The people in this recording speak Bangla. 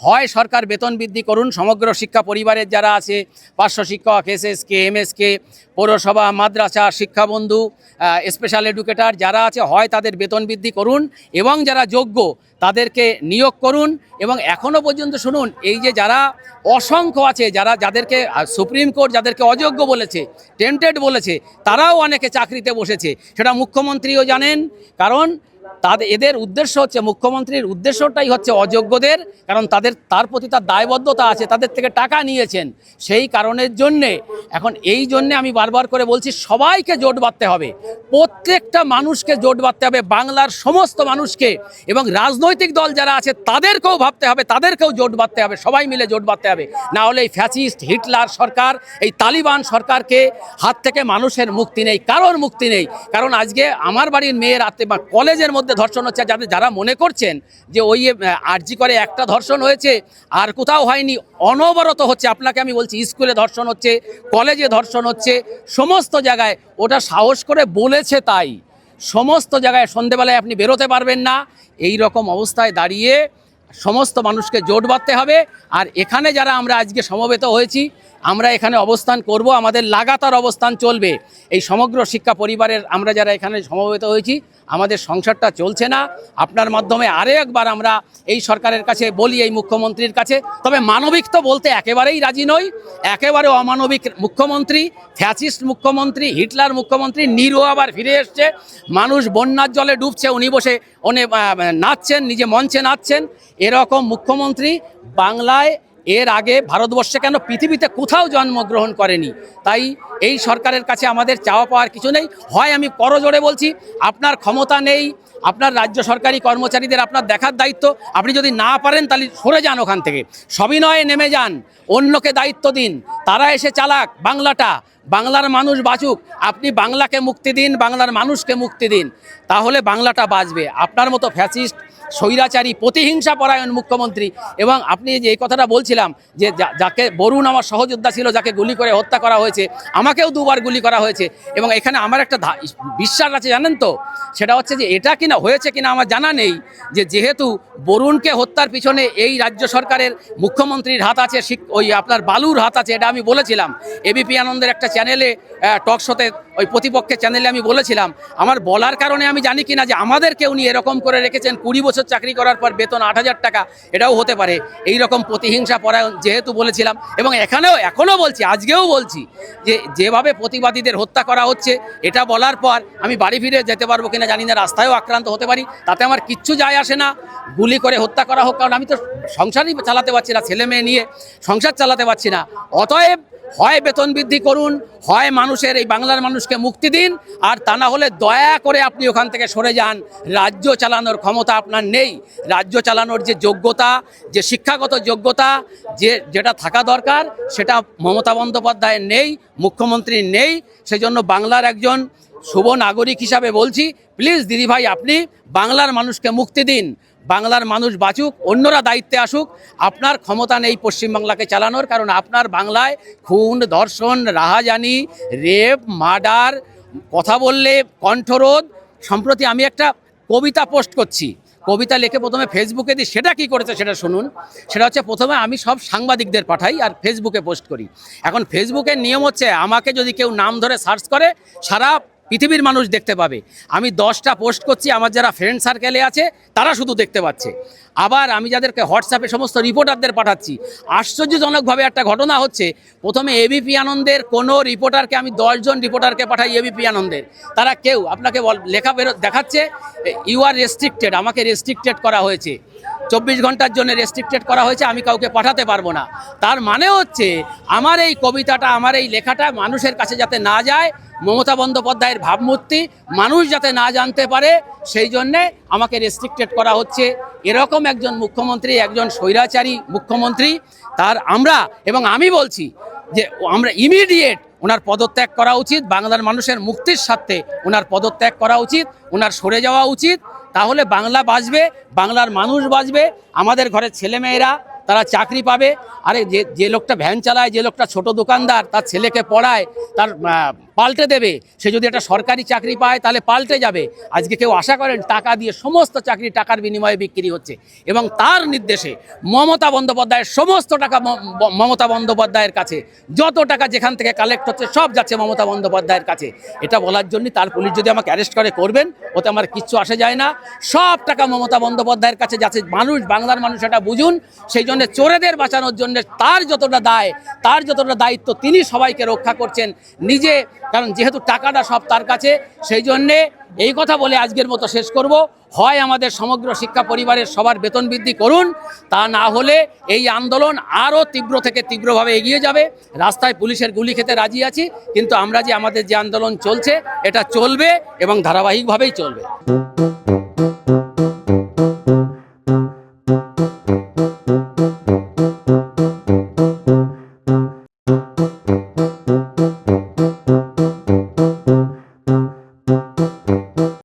হয় সরকার বেতন বৃদ্ধি করুন। সমগ্র শিক্ষা পরিবারের যারা আছে পার্শ্ব শিক্ষক S S K M S পৌরসভা, মাদ্রাসা, শিক্ষাবন্ধু স্পেশাল এডুকেটার যারা আছে, হয় তাদের বেতন বৃদ্ধি করুন এবং যারা যোগ্য তাদেরকে নিয়োগ করুন এবং এখনও পর্যন্ত শুনুন, এই যে যারা অসংখ্য আছে, যারা যাদেরকে সুপ্রিম কোর্ট যাদেরকে অযোগ্য বলেছে, টেন্টেড বলেছে, তারাও অনেকে চাকরিতে বসেছে। সেটা মুখ্যমন্ত্রীও জানেন, কারণ তাদের, এদের উদ্দেশ্য হচ্ছে, মুখ্যমন্ত্রীর উদ্দেশ্যটাই হচ্ছে অযোগ্যদের, কারণ তাদের, তার প্রতি তার দায়বদ্ধতা আছে, তাদের থেকে টাকা নিয়েছেন। সেই কারণের জন্যে, এখন এই জন্যে আমি বারবার করে বলছি, সবাইকে জোট বাঁধতে হবে। প্রত্যেকটা মানুষকে জোট বাঁধতে হবে, বাংলার সমস্ত মানুষকে, এবং রাজনৈতিক দল যারা আছে, তাদেরকেও ভাবতে হবে, তাদেরকেও জোট বাঁধতে হবে, সবাই মিলে জোট বাঁধতে হবে। না হলে এই ফ্যাসিস্ট, হিটলার সরকার, এই তালিবান সরকারকে হাত থেকে মানুষের মুক্তি নেই, কারোর মুক্তি নেই। কারণ আজকে আমার বাড়ির মেয়ের রাতে বা কলেজের মধ্যে ধর্ষণ হচ্ছে। যাদের, যারা মনে করছেন যে ওই আরজি করে একটা ধর্ষণ হয়েছে, আর কোথাও হয়নি, অনবরত হচ্ছে, আপনাকে আমি বলছি, স্কুলে ধর্ষণ হচ্ছে, কলেজে ধর্ষণ হচ্ছে, সমস্ত জায়গায় ওটা সাহস করে বলেছে তাই। সমস্ত জায়গায় সন্ধেবেলায় আপনি বেরোতে পারবেন না। এই রকম অবস্থায় দাঁড়িয়ে সমস্ত মানুষকে জোট বাঁধতে হবে। আর এখানে যারা আমরা আজকে সমবেত হয়েছি, আমরা এখানে অবস্থান করব, আমাদের লাগাতার অবস্থান চলবে। এই সমগ্র শিক্ষা পরিবারের আমরা যারা এখানে সমবেত হয়েছি, আমাদের সংসারটা চলছে না। আপনার মাধ্যমে আরও একবার আমরা এই সরকারের কাছে বলি, এই মুখ্যমন্ত্রীর কাছে। তবে মানবিক তো বলতে একেবারেই রাজি নই। একেবারে অমানবিক মুখ্যমন্ত্রী, ফ্যাসিস্ট মুখ্যমন্ত্রী, হিটলার মুখ্যমন্ত্রী নিরো আবার ফিরে এসছে। মানুষ বন্যার জলে ডুবছে, উনি বসে, উনি নাচছেন, নিজে মঞ্চে নাচছেন। এরকম মুখ্যমন্ত্রী বাংলায় এর আগে ভারতবর্ষে কেন পৃথিবীতে কোথাও জন্মগ্রহণ করেনি? তাই এই সরকারের কাছে আমাদের চাওয়া পাওয়ার কিছু নেই। হয় আমি করজোড়ে বলছি, আপনার ক্ষমতা নেই, আপনার রাজ্য সরকারি কর্মচারীদের আপনার দেখার দায়িত্ব, আপনি যদি না পারেন তাহলে সরে যান ওখান থেকে। সবিনয়ে নেমে যান, অন্যকে দায়িত্ব দিন, তারা এসে চালাক, বাংলাটা, বাংলার মানুষ বাঁচুক, আপনি বাংলাকে মুক্তি দিন, বাংলার মানুষকে মুক্তি দিন, তাহলে বাংলাটা বাঁচবে। আপনার মতো ফ্যাসিস্ট স্বৈরাচারী প্রতিহিংসা পরায়ণ মুখ্যমন্ত্রী। এবং আপনি যে এই কথাটা বলছিলাম, যে যাকে বরুণ আমার সহযোদ্ধা ছিল, যাকে গুলি করে হত্যা করা হয়েছে, আমাকেও দুবার গুলি করা হয়েছে। এবং এখানে আমার একটা বিশ্বাস আছে, জানেন তো? সেটা হচ্ছে যে এটা কিনা, হয়েছে কিনা আমার জানা নেই, যে যেহেতু বরুণকে হত্যার পিছনে এই রাজ্য সরকারের মুখ্যমন্ত্রীর হাত আছে ওই আপনার বালুর হাত আছে, এটা আমি বলেছিলাম। এবিপি আনন্দের একটা চ্যানেলে টক শোতে ওই প্রতিপক্ষের চ্যানেলে আমি বলেছিলাম, আমার বলার কারণে আমি জানি কিনা যে আমাদেরকে উনি এরকম করে রেখেছেন, কুড়ি বছর চাকরি করার পর বেতন আট হাজার টাকা, এটাও হতে পারে। এই রকম প্রতিহিংসা পরায়ণ যেহেতু বলেছিলাম, এবং এখানেও, এখনও বলছি, আজকেও বলছি যে যেভাবে প্রতিবাদীদের হত্যা করা হচ্ছে, এটা বলার পর আমি বাড়ি ফিরে যেতে পারব কিনা জানি না, রাস্তায়ও আক্রান্ত হতে পারি, তাতে আমার কিচ্ছু যায় আসে না। গুলি করে হত্যা করা হোক, কারণ আমি তো সংসারই চালাতে পারছি না, ছেলে মেয়ে নিয়ে সংসার চালাতে পারছি না। অতএব হয় বেতন বৃদ্ধি করুন, হয় মানুষের, এই বাংলার মানুষকে মুক্তি দিন। আর তা না হলে দয়া করে আপনি ওখান থেকে সরে যান। রাজ্য চালানোর ক্ষমতা আপনার নেই। রাজ্য চালানোর যে যোগ্যতা, যে শিক্ষাগত যোগ্যতা, যে যেটা থাকা দরকার, সেটা মমতা বন্দ্যোপাধ্যায়ের নেই, মুখ্যমন্ত্রীর নেই। সেজন্য বাংলার একজন শুভ নাগরিক হিসাবে বলছি, প্লিজ দিদিভাই, আপনি বাংলার মানুষকে মুক্তি দিন। বাংলার মানুষ বাঁচুক, অন্যরা দায়িত্বে আসুক, আপনার ক্ষমতা নেই পশ্চিমবাংলাকে চালানোর, কারণ আপনার বাংলায় খুন, ধর্ষণ, রাহাজানি, রেপ, মার্ডার, কথা বললে কণ্ঠরোধ, সম্প্রতি আমি একটা কবিতা পোস্ট করছি। কবিতা লিখে প্রথমে ফেসবুকে দিই, সেটা কি করেছে সেটা শুনুন। সেটা হচ্ছে প্রথমে আমি সব সাংবাদিকদের পাঠাই আর ফেসবুকে পোস্ট করি। এখন ফেসবুকের নিয়ম হচ্ছে আমাকে যদি কেউ নাম ধরে সার্চ করে, সারা পৃথিবীর মানুষ দেখতে পাবে। আমি দশটা পোস্ট করছি, আমার যারা ফ্রেন্ড সার্কেলে আছে, তারা শুধু দেখতে পাচ্ছে। আবার আমি যাদেরকে হোয়াটসঅ্যাপে সমস্ত রিপোর্টারদের পাঠাচ্ছি, আশ্চর্যজনকভাবে একটা ঘটনা হচ্ছে, প্রথমে এবিপি আনন্দের কোনো রিপোর্টারকে আমি দশজন রিপোর্টারকে পাঠাই এবিপি আনন্দের। তারা কেউ, আপনাকে লেখা বেরো, দেখাচ্ছে ইউ আর রেস্ট্রিক্টেড আমাকে রেস্ট্রিক্টেড করা হয়েছে। চব্বিশ ঘণ্টার জন্য রেস্ট্রিক্টেড করা হয়েছে, আমি কাউকে পাঠাতে পারব না। তার মানে হচ্ছে, আমার এই কবিতাটা, আমার এই লেখাটা মানুষের কাছে যাতে না যায়, মমতা বন্দ্যোপাধ্যায়ের ভাবমূর্তি মানুষ যাতে না জানতে পারে, সেই জন্যে আমাকে রেস্ট্রিক্টেড করা হচ্ছে। এরকম একজন মুখ্যমন্ত্রী, একজন স্বৈরাচারী মুখ্যমন্ত্রী, তার আমরা, এবং আমি বলছি যে, আমরা ইমিডিয়েট ওনার পদত্যাগ করা উচিত, বাংলার মানুষের মুক্তির স্বার্থে ওনার পদত্যাগ করা উচিত, ওনার সরে যাওয়া উচিত তাহলে বাংলা বাঁচবে বাংলার মানুষ বাঁচবে আমাদের ঘরের ছেলেমেয়েরা তারা চাকরি পাবে। আরে যে যে লোকটা ভ্যান চালায়, যে লোকটা ছোট দোকানদার, তার ছেলেকে পড়ায়, তার পাল্টে দেবে। সে যদি একটা সরকারি চাকরি পায়, তাহলে পাল্টে যাবে। আজকে কেউ আশা করেন টাকা দিয়ে সমস্ত চাকরি টাকার বিনিময়ে বিক্রি হচ্ছে। এবং তার নির্দেশে মমতা বন্দ্যোপাধ্যায়ের সমস্ত টাকা মমতা বন্দ্যোপাধ্যায়ের কাছে, যত টাকা যেখান থেকে কালেক্ট হচ্ছে, সব যাচ্ছে মমতা বন্দ্যোপাধ্যায়ের কাছে। এটা বলার জন্য তার পুলিশ যদি আমাকে অ্যারেস্ট করে, করবেন। ওতে আমার কিচ্ছু আসে যায় না। সব টাকা মমতা বন্দ্যোপাধ্যায়ের কাছে যাচ্ছে। মানুষ, বাংলার মানুষ এটা বুঝুন। সেই জন্য চোরেদের বাঁচানোর জন্য তার যতটা দায়, তার যতটা দায়িত্ব তিনি সবাইকে রক্ষা করছেন। নিজে কারণ যেহেতু টাকাটা সব তার কাছে, সেই জন্যে এই কথা বলে আজকের মতো শেষ করব। হয় আমাদের সমগ্র শিক্ষা পরিবারের সবার বেতন বৃদ্ধি করুন, তা না হলে এই আন্দোলন আরও তীব্র থেকে তীব্রভাবে এগিয়ে যাবে। রাস্তায় পুলিশের গুলি খেতে রাজি আছি, কিন্তু আমরা যে আমাদের যে আন্দোলন চলছে, এটা চলবে এবং ধারাবাহিকভাবেই চলবে।